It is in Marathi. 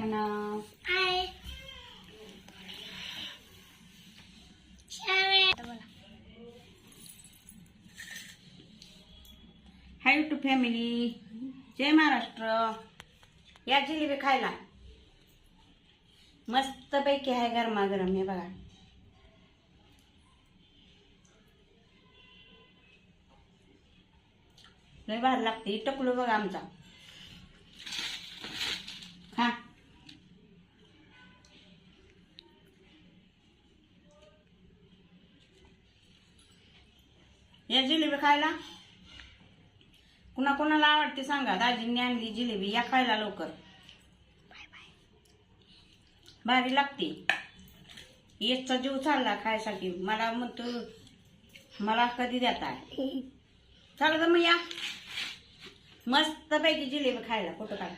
म्हणा. हाय हाय युट्यूब फॅमिली जय महाराष्ट्र. या जिलेबी खायला. मस्त पैकी आहे गरमागरम हे बघा. लय भारी लागते. टकलो बघा आमचा. या जिलेबी खायला? कुणा कोणाला आवडते सांगा? दाजींनी आणली जिलेबी. या खायला लवकर. भारी लागते. येचा जीव चालला खायसाठी. मला म्हणतो मला कधी देता? चाल तर मग या. मस्त पैकी जिलेबी खायला. फोटो काढ.